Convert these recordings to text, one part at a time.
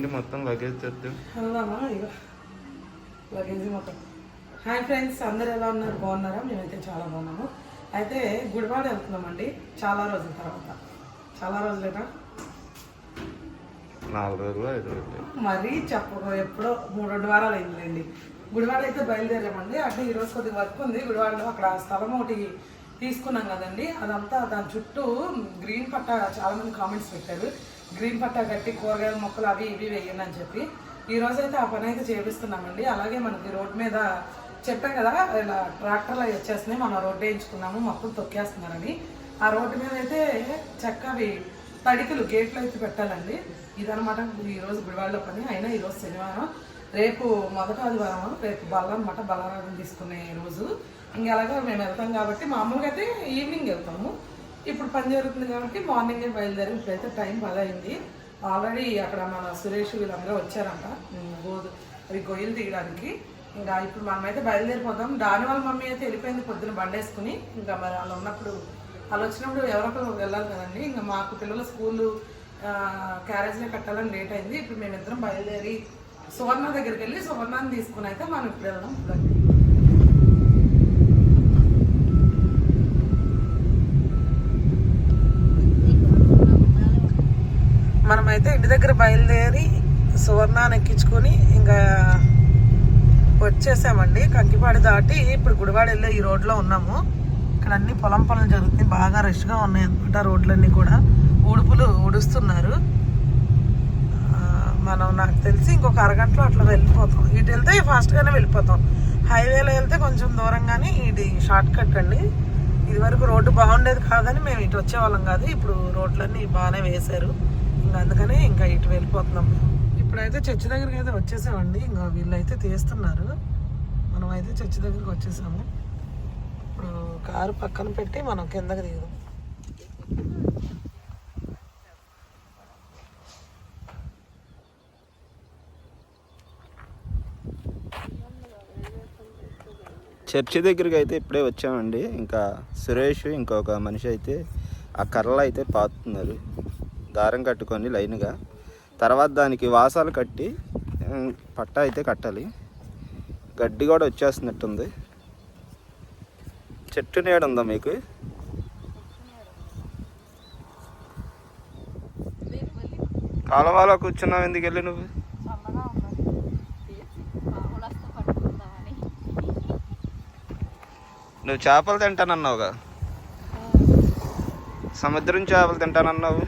రండి మొత్తం లగేజ్ తెద్దాం. లగేజ్ మొత్తం. హాయ్ ఫ్రెండ్స్ అందరు ఎలా ఉన్నారు? బాగున్నారా? మేమైతే చాలా బాగున్నాము. అయితే గుడివాడ వెళ్తున్నామండి. చాలా రోజుల తర్వాత. చాలా రోజులేనా? నాలుగు రోజులు ఐదు రోజులు. మరీ చెప్ప ఎప్పుడో మూడు రెండు వారాలు అయిందిలేండి. గుడివాడ అయితే బయలుదేరామండి. అంటే ఈరోజు కొద్దిగా వర్క్ ఉంది. గుడివాడలో అక్కడ స్థలం ఒకటి తీసుకున్నాం కదండి. అదంతా దాని చుట్టూ గ్రీన్ పట్ట చాలా మంది కామెంట్స్ పెట్టారు. గ్రీన్ పట్ట కట్టి కూరగాయల మొక్కలు అవి ఇవి వేయండి అని చెప్పి. ఈరోజైతే అయితే ఆ పని అయితే చేపిస్తున్నామండి. అలాగే మనకి రోడ్ మీద చెప్పాం కదా ఇలా ట్రాక్టర్లు అవి వచ్చేస్తున్నాయి. మనం రోడ్డు వేయించుకున్నాము మొక్కలు తొక్కేస్తున్నారని. ఆ రోడ్డు మీద అయితే చక్కవి తడికలు గేట్లు అయితే పెట్టాలండి. ఇదనమాట ఈరోజు గుడివాడలో పని. అయినా ఈరోజు శనివారం. రేపు మొదటి ఆదివారం రేపు బల్ల అనమాట బలారాధన తీసుకునే రోజు. ఇంకా అలాగే మేము వెళ్తాం కాబట్టి మామూలుగా అయితే ఈవినింగ్ వెళ్తాము. ఇప్పుడు పని జరుగుతుంది కాబట్టి మార్నింగే బయలుదేరి ఇప్పుడైతే టైం పదైంది. అయింది ఆల్రెడీ అక్కడ మన సురేష్ వీళ్ళందరూ వచ్చారంట. గోధు అవి గొయ్యలు తీయడానికి ఇంకా ఇప్పుడు మనమైతే బయలుదేరిపోతాం. దాని వాళ్ళ మమ్మీ అయితే వెళ్ళిపోయింది పొద్దున బండేసుకుని. ఇంకా మరి వాళ్ళు ఉన్నప్పుడు వాళ్ళు వచ్చినప్పుడు ఎవరో వెళ్ళాలి కదండి. ఇంకా మాకు పిల్లల స్కూల్ క్యారేజ్లో కట్టాలని లేట్ అయింది. ఇప్పుడు మేమిద్దరం బయలుదేరి సువర్ణ దగ్గరికి వెళ్ళి సువర్ణాన్ని తీసుకుని అయితే మనం ఇప్పుడు వెళ్దాం. అయితే ఇంటి దగ్గర బయలుదేరి సువర్ణాన్ని ఎక్కించుకొని ఇంకా వచ్చేసామండి. కంకిపాడి దాటి ఇప్పుడు గుడివాడ వెళ్ళే ఈ రోడ్లో ఉన్నాము. ఇక్కడ అన్ని పొలం పొలం జరుగుతుంది బాగా రష్గా ఉన్నాయి అనమాట రోడ్లన్నీ కూడా. ఉడుపులు ఉడుస్తున్నారు మనం నాకు తెలిసి ఇంకొక అరగంటలో అట్లా వెళ్ళిపోతాం. ఇటు వెళ్తే ఫాస్ట్గానే వెళ్ళిపోతాం. హైవేలో వెళ్తే కొంచెం దూరంగానే ఇది షార్ట్ కట్ అండి. ఇది వరకు రోడ్డు బాగుండేది కాదని మేము ఇటు వచ్చేవాళ్ళం కాదు. ఇప్పుడు రోడ్లన్నీ బాగానే వేశారు. ఇంకా అందుకనే ఇంకా ఇటు వెళ్ళిపోతున్నాం ఇప్పుడైతే చర్చి దగ్గరికి అయితే వచ్చేసామండి. ఇంకా వీళ్ళైతే తీస్తున్నారు. మనం అయితే చర్చి దగ్గరికి వచ్చేసాము. ఇప్పుడు కారు పక్కన పెట్టి మనం కిందకి దిగుదాం. చర్చి దగ్గరికి అయితే ఇప్పుడే వచ్చామండి. ఇంకా సురేష్ ఇంకొక మనిషి అయితే ఆ కర్రలు అయితే పాతున్నారు. దారం కట్టుకొని లైన్గా. తర్వాత దానికి వాసాలు కట్టి పట్ట అయితే కట్టాలి. గడ్డి కూడా వచ్చేస్తున్నట్టుంది. చెట్టు నీడ ఉందా మీకు? కాలవాలో కూర్చున్నావు ఎందుకు వెళ్ళి నువ్వు? నువ్వు చేపలు తింటానన్నావుగా. సముద్రం చేపలు తింటానన్నావు.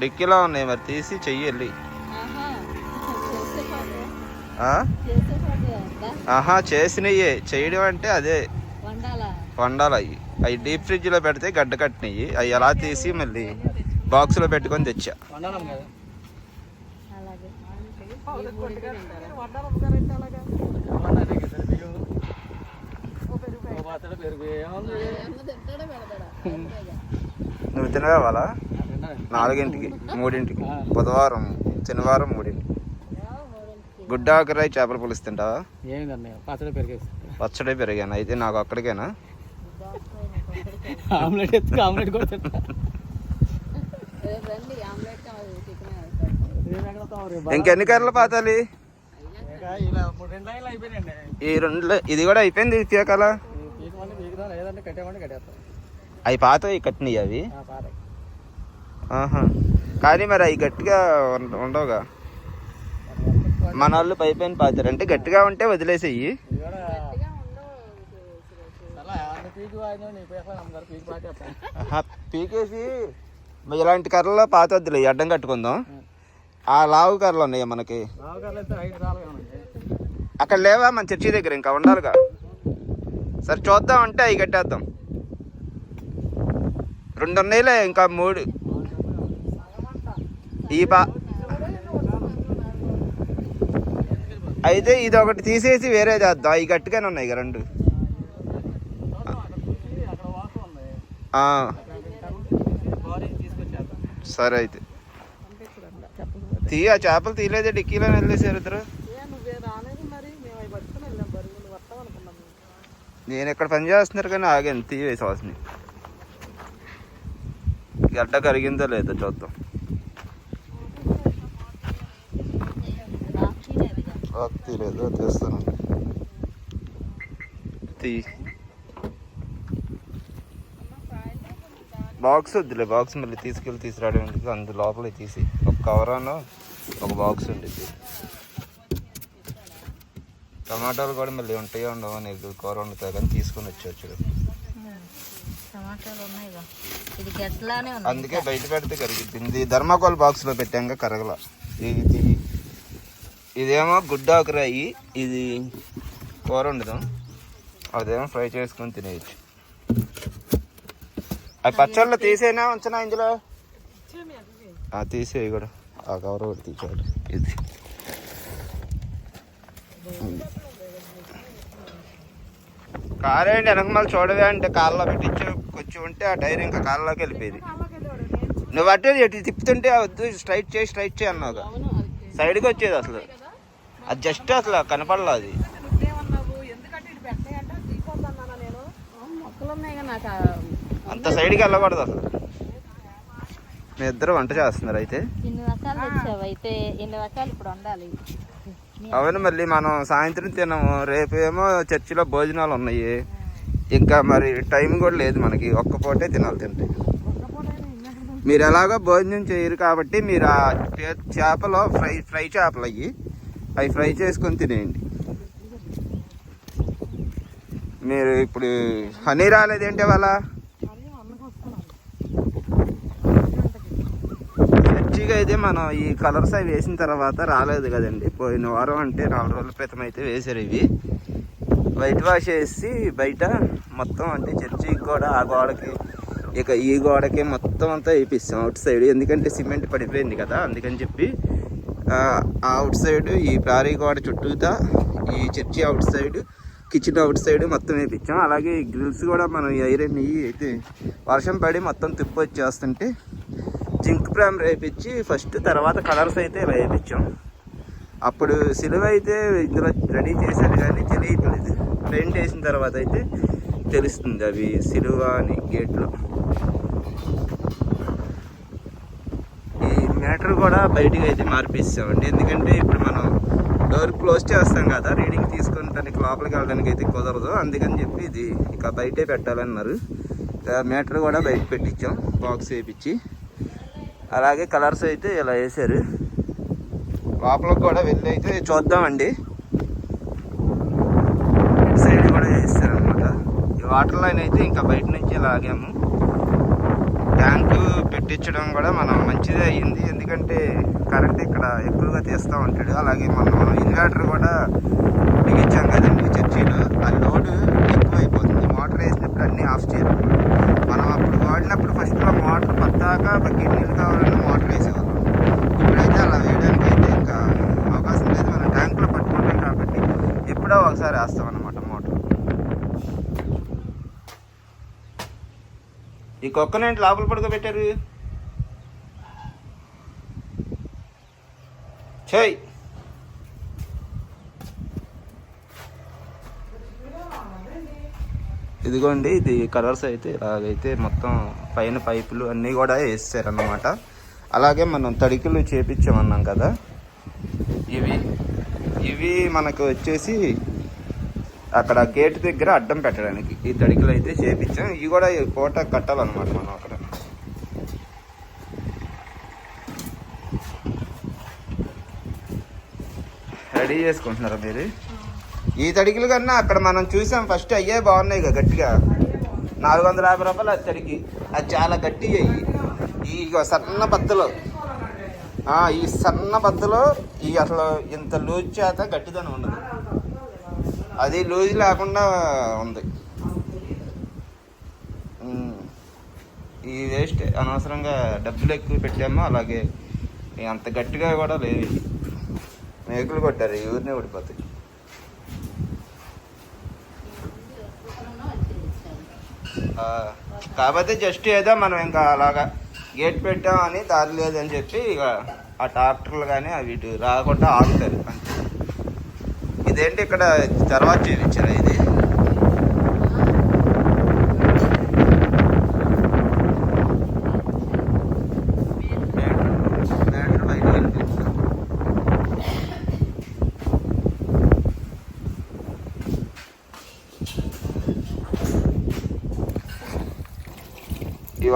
డిక్కీలో ఉన్నాయి మరి తీసి చెయ్యి వెళ్ళి? ఆహా చేసినయ్యే చేయడం అంటే అదే. వండాలి? అవి అవి డీప్ ఫ్రిడ్జ్లో పెడితే గడ్డ కట్టినవి అవి ఎలా తీసి మళ్ళీ బాక్స్లో పెట్టుకొని తెచ్చా. నువ్వు తినవాలా నాలుగింటికి మూడింటికి బుధవారం శనివారం మూడింటికి. గుడ్డ ఆకరాయి చేపల పులుసు తింటావా? పచ్చడి పెరిగాను? అయితే నాకు అక్కడికేనా ఆమ్లెట్ ఎత్తుకు ఆమ్లెట్ కూడా తింటా. ఇంకెన్ని కర్రలు పాతాలి? ఈ రెండు ఇది కూడా అయిపోయింది తీయకాల అవి పాతవి కట్టినవి అవి? ఆహా. కానీ మరి అవి గట్టిగా ఉండవుగా. మన వాళ్ళు పైపైన పాతారు. అంటే గట్టిగా ఉంటే వదిలేసేయి. పీకేసి ఇలాంటి కర్రలో పాత వద్దులే అడ్డం కట్టుకుందాం. ఆ లావు కర్రలు ఉన్నాయి మనకి? అక్కడ లేవా మన చర్చి దగ్గర ఇంకా ఉండాలిగా. సరే చూద్దాం అంటే అవి కట్టేద్దాం. రెండు ఉన్నాయిలే ఇంకా మూడు. ఈ అయితే ఇది ఒకటి తీసేసి వేరే చేద్దాం. అవి గట్టిగానే ఉన్నాయి ఇక రెండు. సరే అయితే. తీ ఆ చేపలు తీయలేదే? డిక్కీలో వెళ్ళేసారు ఇద్దరు. నేను ఇక్కడ పని చేస్తున్నారు కానీ ఆగాను. తీవేసి వాసని గడ్డ కరిగిందో లేదో చూద్దాం. లాక్ తీయలేదు తీస్తాను. తీ. బాక్స్ వద్దులే బాక్స్ మళ్ళీ తీసుకెళ్ళి తీసుకురావడం ఎందుకు అందు లోపలే తీసి. ఒక కవర్ అన్న ఒక బాక్స్ ఉండేది టమాటాలు కూడా మళ్ళీ ఉంటాయో ఉండవో నీకు కూర వండుతా కానీ తీసుకొని వచ్చేవచ్చు టమాటాలు ఉన్నాయిగా ఇది గట్లానే ఉంది అందుకే బయట పెడితే కరిగిద్ది. ఇది ధర్మాకోల్ బాక్స్లో పెట్టాక కరగల. ఇది ఇది ఇదేమో గుడ్డాకురాయి ఇది కూర వండుదాం. అదేమో ఫ్రై చేసుకొని తినేయచ్చు. అవి పచ్చళ్ళు తీసేనా ఉంచనా ఇందులో? ఆ, తీసేయి కూడా. ఆ కవర్ కూడా తీసేయాలి. ఇది. కారేంటి వెనకమాల చూడవే అంటే కాళ్ళలో పెట్టించి కొంచెం ఉంటే ఆ టైర్ ఇంకా కాళ్ళలోకి వెళ్ళిపోయేది. నువ్వు అట్టే ఇటు తిప్పుతుంటే వద్దు స్ట్రైట్ చేయి స్ట్రైట్ చేయి అన్నావు సైడ్కి వచ్చేది అసలు. అది జస్ట్ అసలు కనపడలా అది. అంత సైడ్కి వెళ్ళకూడదు అసలు. మీ ఇద్దరు వంట చేస్తున్నారు అయితే? ఇన్ని రకాలు తెచ్చావు అయితే ఇన్ని రకాలు ఇప్పుడు వండాలి. అవును మళ్ళీ మనం సాయంత్రం తినము రేపు ఏమో చర్చిలో భోజనాలు ఉన్నాయి. ఇంకా మరి టైం కూడా లేదు మనకి ఒక్క పూటే తినాలి తింటే. మీరు ఎలాగో భోజనం చేయరు కాబట్టి మీరు ఆ చేపలో ఫ్రై ఫ్రై చేపలు అయ్యి అవి ఫ్రై చేసుకొని తినేయండి. మీరు ఇప్పుడు హనీ రాలేదేంటి వాళ్ళ చర్చిగా అయితే మనం ఈ కలర్స్ అవి వేసిన తర్వాత రాలేదు కదండి. పోయిన వారం అంటే నాలుగు రోజుల క్రితం అయితే వేసారు ఇవి. వైట్ వాష్ వేసి బయట మొత్తం అంటే చర్చికి కూడా ఆ గోడకి ఇక ఈ గోడకి మొత్తం అంతా వేపిస్తాం. Out side. ఎందుకంటే సిమెంట్ పడిపోయింది కదా అందుకని చెప్పి అవుట్ సైడ్ ఈ ప్రారీ గోడ చుట్టూతా ఈ church outside kitchen outside మొత్తం వేపించాం. అలాగే ఈ గ్రిల్స్ కూడా మనం ఐరన్ అయితే వర్షం పడి మొత్తం తిప్పి వచ్చేస్తుంటే జింక్ ప్రైమ్ వేయించి ఫస్ట్ తర్వాత కలర్స్ అయితే ఇలా వేయించాం అప్పుడు సిలువ అయితే ఇందులో రెడీ చేశారు కానీ తెలియట్లేదు. పెయింట్ వేసిన తర్వాత అయితే తెలుస్తుంది అవి సిలువ అని గేట్లో. ఈ కూడా బయటికి అయితే మార్పిస్తామండి ఎందుకంటే ఇప్పుడు మనం డోర్ క్లోజ్ చేస్తాం కదా రీడింగ్ తీసుకొని దానికి లోపలికి వెళ్ళడానికి అయితే కుదరదు. అందుకని చెప్పి ఇది ఇక బయటే పెట్టాలన్నారు. మీటర్ కూడా బయట పెట్టించాం బాక్స్ వేయించి అలాగే కలర్స్ అయితే ఇలా వేసారు లోపలికి కూడా వెళ్ళి అయితే చూద్దామండి. ఇటు సైడ్ కూడా వేస్తారనమాట ఈ వాటర్ లైన్ అయితే ఇంకా బయట నుంచి లాగాము. ట్యాంకు కూడా మనం మంచిదే అయ్యింది. ఎందుకంటే కరెంట్ ఇక్కడ ఎక్కువగా తీస్తూ ఉంటాడు అలాగే మనం ఇన్వర్టర్ కూడా బిగించాం కదండి చర్చీలో. ఆ లోడ్ ఎక్కువైపోతుంది. మోటార్ వేసినప్పుడు అన్నీ ఆఫ్ చేయాలి. మనం అప్పుడు వాడినప్పుడు ఫస్ట్లో మోటార్ పద్దాకా బకెట్ నీళ్ళు కావాలన్నా మోటార్ వేసేవాళ్ళం. ఇప్పుడైతే అలా వేయడానికి అయితే ఇంకా అవకాశం లేదు. మనం ట్యాంకులో పట్టుకుంటాం కాబట్టి ఎప్పుడో ఒకసారి వేస్తాం అన్నమాట మోటార్. ఈ కుక్కనేంటి లోపల పడుకోబెట్టారు? చెయ్. ఇదిగోండి ఇది కలర్స్ అయితే ఇలాగైతే మొత్తం పైన పైపులు అన్నీ కూడా వేసారన్నమాట. అలాగే మనం తడికలు చేపించామన్నాం కదా. ఇవి ఇవి మనకు వచ్చేసి అక్కడ గేట్ దగ్గర అడ్డం పెట్టడానికి ఈ తడికలు అయితే చేపించాం. ఇవి కూడా పూట కట్టాలన్నమాట మనం అక్కడ. రెడీ చేసుకుంటున్నారా మీరు? ఈ తడికిలు కన్నా అక్కడ మనం చూసాం ఫస్ట్ అయ్యే బాగున్నాయి కదా గట్టిగా. నాలుగు వందల యాభై రూపాయలు అది తడికి. అది చాలా గట్టి అయ్యి. ఈ సన్న బద్దలు. ఈ సన్న బద్దలో ఈ అసలు ఇంత లూజ్ చేత గట్టిదని ఉండదు అది లూజ్ లేకుండా ఉంది. ఈ వేస్ట్ అనవసరంగా డబ్బులు ఎక్కువ పెట్టాము అలాగే అంత గట్టిగా కూడా లేవు మేకులు కొట్టారు ఊరినే ఊడిపోతాయి. కాకపోతే జస్ట్ ఏదో మనం ఇంకా అలాగా గేట్ పెట్టామని దారి లేదని చెప్పి ఇక ఆ ట్రాక్టర్లు కానీ అవి రాకుండా ఆగుతారు అంతే. ఇదేంటి ఇక్కడ తర్వాత చూపించారు ఇది?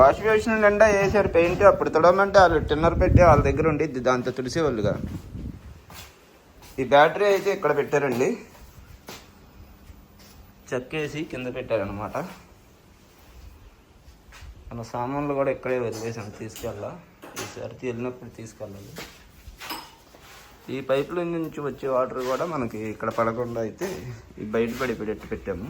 వాష్ బేసిన్ నిండా వేసారు పెయింట్ అప్పుడు తుడమంటే వాళ్ళు టిన్నర్ పెట్టి వాళ్ళ దగ్గర ఉండిద్ది దాంతో తుడిసేవాళ్ళుగా. ఈ బ్యాటరీ అయితే ఇక్కడ పెట్టారండి. చెక్కేసి కింద పెట్టారనమాట మన సామాన్లు కూడా ఇక్కడే వదిలేసాం తీసుకెళ్ళా. ఈసారి వెళ్ళినప్పుడు తీసుకెళ్ళాలి. ఈ పైపుల నుంచి వచ్చే వాటర్ కూడా మనకి ఇక్కడ పడకుండా అయితే ఈ బయట పడి పెట్టాము.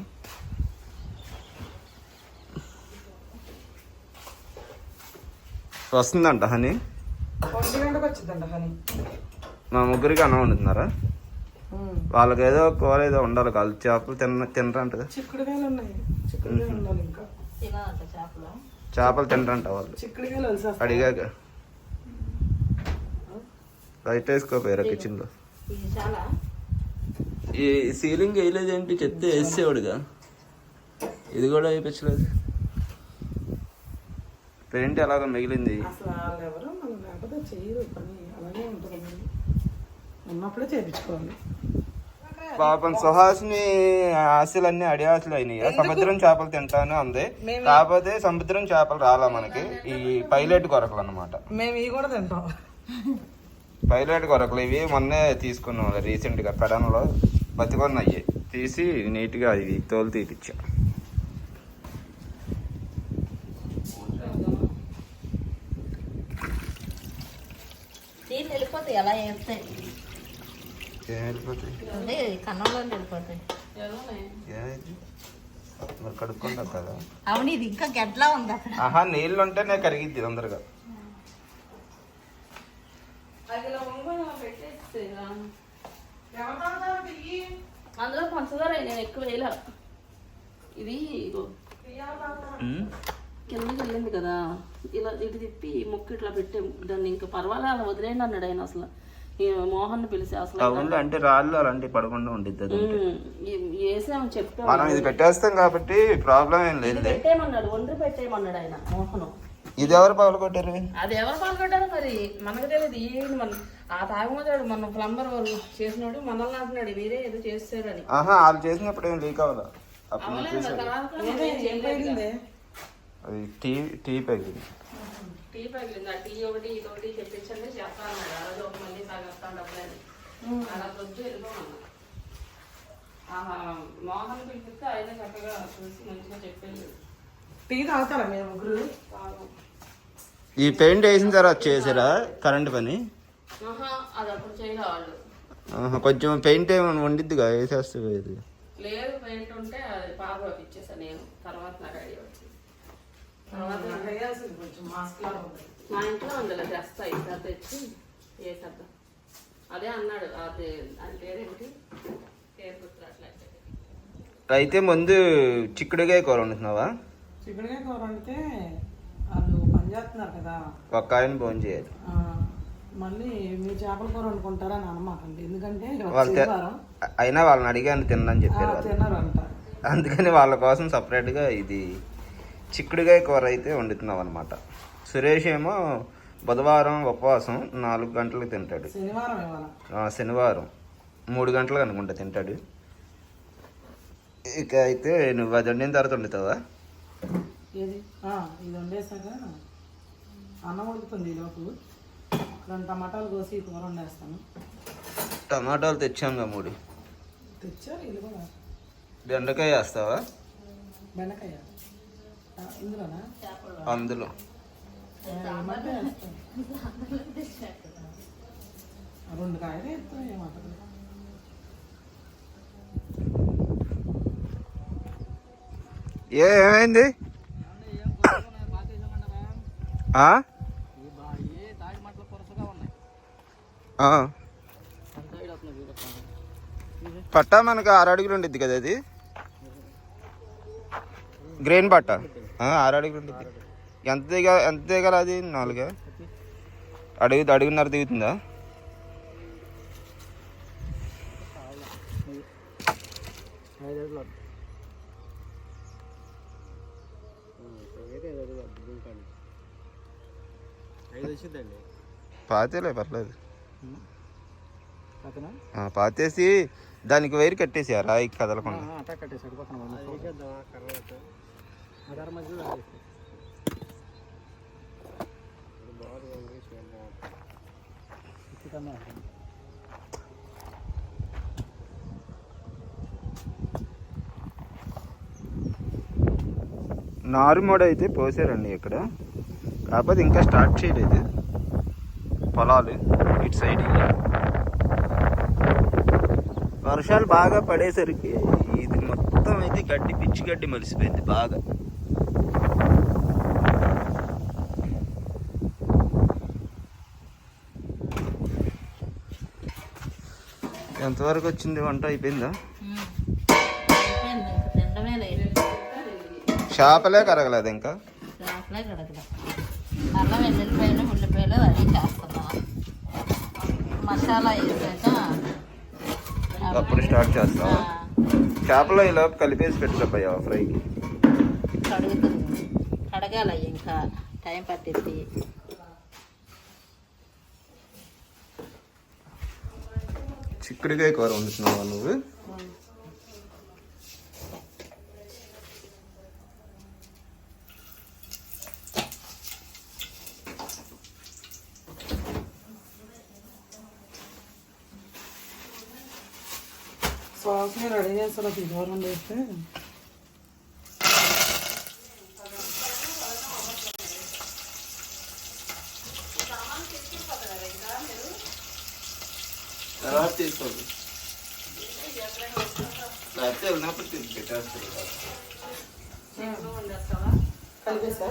వస్తుందంట హనీ? ఒంటి గంటకు వచ్చిందండి హనీ. మా ముగ్గురికి అన్నం వండుతున్నారా? వాళ్ళకి ఏదో కూర ఏదో ఉండాలి కాదు చేపలు తిన తినరంట కదా. చిక్కుడుకాయలు ఉన్నాయి. చిక్కుడుకాయలు ఉండాలి ఇంకా. తినాలంట చేపలు. చేపలు తినరంట వాళ్ళు. చిక్కుడుకాయలు అడిగాక. లైట్ వేసుకోపోయారా కిచెన్లో ఇది చాలా? ఈ సీలింగ్ వేయలేదేంటి? చెత్త వేసేవాడుగా. ఇది కూడా వేయించలేదు. పెయింట్ ఎలాగో మిగిలింది. అసలు వాళ్ళు ఎవరు మనం లేకపోతే చేయరు పని అలాగే ఉంటుంది మరి. ఉన్నప్పుడే చేయించుకోవాలి పాపం సుహాస్ని ఆశలన్నీ అడి ఆశలు అయినాయి సముద్రం చేపలు తింటాను అంది. కాకపోతే సముద్రం చేపలు రాలా మనకి. ఈ పైలట్ కొరకలు అన్నమాట. మేము ఇవి కూడా తింటాం. పైలట్ కొరకలు ఇవి మొన్నే తీసుకున్నాం రీసెంట్గా పెడన్లో. బతికొన్నాయి తీసి నీట్గా ఇవి తోలు తీపిచ్చా నీళ్ళు వెళ్ళిపోతాయి ఎలా వేస్తే ఏం వెళ్ళిపోతాయి అంటే కన్నంలో వెళ్ళిపోతాయి? మరి కదా. అవును ఇది ఇంకా గడ్లా ఉంది అక్కడ. ఆహా నీళ్ళు ఉంటేనే కరిగిద్ది తొందరగా. అందులో పంచదార నేను ఎక్కువ వేయలే. ఇది. కిందకి వెళ్ళింది కదా. ఇలా ఇటు తిప్పి ముక్కు ఇట్లా పెట్టాము దాన్ని ఇంకా పర్వాలే అలా వదిలేయండి అన్నాడు ఆయన అసలు. మోహన్ పిలిచి అసలు అంటే రాళ్ళు అలాంటివి పడకుండా ఉండిద్ది వేసాము చెప్పాము మనం ఇది పెట్టేస్తాం కాబట్టి ప్రాబ్లం ఏం లేదు పెట్టేయమన్నాడు ఒండ్రి పెట్టేయమన్నాడు ఆయన మోహన్. ఇది ఎవరు పగలు కొట్టారు? అది ఎవరు పాల్గొంటారో మరి? మనకు తెలియదు ఏంటి మన ఆ తాగుమతాడు మన ప్లంబర్ వాళ్ళు చేసినాడు మనల్ని అంటున్నాడు మీరే ఏదో చేస్తారని. ఆహా వాళ్ళు చేసినప్పుడు ఏం లీక్ అవ్వాలా అప్పుడు అది టీ టీ పగిలింది టీ పగిలింది ఆ టీ ఒకటి ఇది ఒకటి తెప్పించండి చేస్తా అన్నాడు. ఆ రోజు ఒక మళ్ళీ తాగేస్తాను డబ్బులని. అలా వెళ్ళిపోమన్నా ఆహా మోహన్ పిలిపిస్తే ఆయన చక్కగా చూసి మంచిగా చెప్పేది టీ తాగుతారా మేము ముగ్గురు. ఈ పెయింట్ వేసిన తర్వాత చేసారా కరెంట్ పని? అది అప్పుడు చేయలే వాళ్ళు ఆహా, కొంచెం పెయింట్ ఏమైనా వండిద్దిగా వేసేస్తే పోయేది. లేదు పెయింట్ ఉంటే అది పాప ఇచ్చేసాను నేను. తర్వాత నాకు ఐడియా వచ్చింది తర్వాత నాకు వేయాల్సింది కొంచెం మాస్క్ లాగా ఉంది మా ఇంట్లో అందులో తెస్తా ఇద్దరు తెచ్చి వేసేద్దాం అదే అన్నాడు అది దాని పేరేంటి? పేరు గుర్తురాట్లేదు అయితే ముందు చిక్కుడుగాయ కూర వండుతున్నావా? చిక్కుడుకాయ కూర వండితే వాళ్ళు పని చేస్తున్నారు కదా. ఒక్క ఆయన ఫోన్ చేయాలి. ఆ, మళ్ళీ మీ చేపల కూర వండుకుంటారని అనమాకండి. ఎందుకంటే అయినా వాళ్ళని అడిగాను తినని చెప్పారు వాళ్ళు. తిన్నారంట అందుకని వాళ్ళ కోసం సపరేట్గా ఇది చిక్కుడుగాయ కూర అయితే వండుతున్నాం అనమాట సురేష్ ఏమో బుధవారం ఉపవాసం నాలుగు గంటలకు తింటాడు. శనివారం మూడు గంటలకు అనుకుంటా తింటాడు. ఇక అయితే నువ్వు అది వండిన తర్వాత వండుతావా? ఏది? ఆ, ఇది వండేసాక అన్నం ఉడుకుతుంది ఈ లోపు. రెండు టమాటాలు కోసి ఈ కూర వండేస్తాను. టమాటాలు తెచ్చాంగా మూడు. కూడా బెండకాయ వేస్తావా? బెండకాయ. అందులో. రెండు కాయలు వేస్తాను ఏమంటారు ఏ ఏమైంది? పట్టా మనకు ఆరు అడుగులు ఉండిద్ది కదా అది? గ్రెయిన్ పట్ట. ఆరు అడుగులు ఉంటుంది ఎంత దిగ ఎంత దిగాలి అది? నాలుగా. అడుగు అడుగున్నర దిగుతుందా? పాతేలే పర్లేదు. పాతేసి దానికి వైర్ కట్టేసి రాయి కదలకుండా. అటాక్ కట్టేసాడు అయితే పోసారండి ఇక్కడ. కాకపోతే ఇంకా స్టార్ట్ చేయలేదు. పొలాలు ఇటు సైడ్. వర్షాలు బాగా పడేసరికి ఇది మొత్తం అయితే గడ్డి పిచ్చి గడ్డి మలిసిపోయింది బాగా. ఎంతవరకు వచ్చింది వంట? అయిపోయిందా? అయిపోయింది చేపలే కరగలేదు ఇంకా? అల్లం వెల్లుల్లిపాయలు ఉల్లిపాయలు అది చేస్తున్నాం మసాలా వేసాక అప్పుడు స్టార్ట్ చేస్తావా? చేపలో ఇలా కలిపేసి పెట్టుకోపోయావా ఫ్రైకి? కడుగుతుంది. కడగాలి ఇంకా. టైం పట్టింది చిక్కుడికాయ కూర వండుతున్నావా నువ్వు? సాస్ రెడీ చేస్తారు? అది దూరం వేస్తే తర్వాత తీసుకోండి లేకపోతే వెళ్ళినప్పుడు తీసి వండేస్తావా కలిపేసా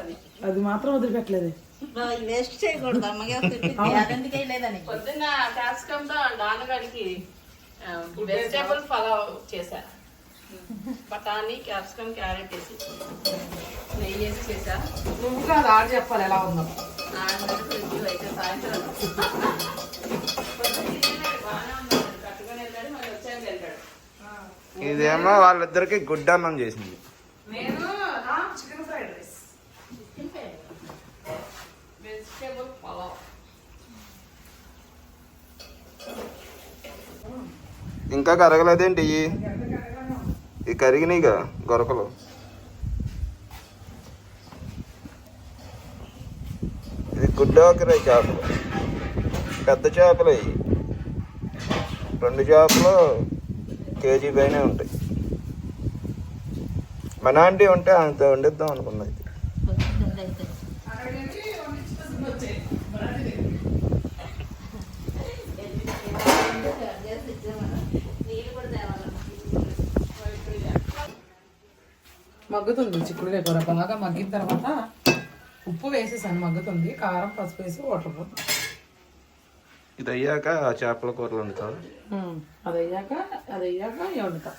అది అది మాత్రం వదిలిపెట్టలేదు. వేస్ట్ చేయకూడదు అమ్మగా పొద్దున్న క్యాప్సికమ్తో నాన్నగారికి వెజిటేబుల్ పలావ్ చేశా. బఠానీ క్యాప్సికమ్ క్యారెట్ వేసి. నెయ్యి వేసి చేశా నువ్వు కాదు ఆడ చెప్పాలి ఎలా ఉందో. అయితే సాయంత్రం ఇదేమో వాళ్ళిద్దరికి గుడ్డ అన్నం చేసింది. నేను chicken fried rice. Vegetable pulao ఇంకా కరగలేదేంటి? ఇవి కరిగినాయిగా గొరకలు. గుడ్డోకరాయి చేపలు పెద్ద చేపలు. అవి రెండు చేపలు కేజీ పైన ఉంటాయి. మన ఆంటీ ఉంటే అంత వండిద్దాం అనుకున్నది. మగ్గుతుంది చిక్కుడుకాయ కూర బాగా మగ్గిన తర్వాత ఉప్పు వేసేసాను మగ్గుతుంది. కారం పసుపు వేసి వాటర్ పోతాం ఇది అయ్యాక చేపల కూరలు వండుతాం అది అయ్యాక అది అయ్యాక వండుతా.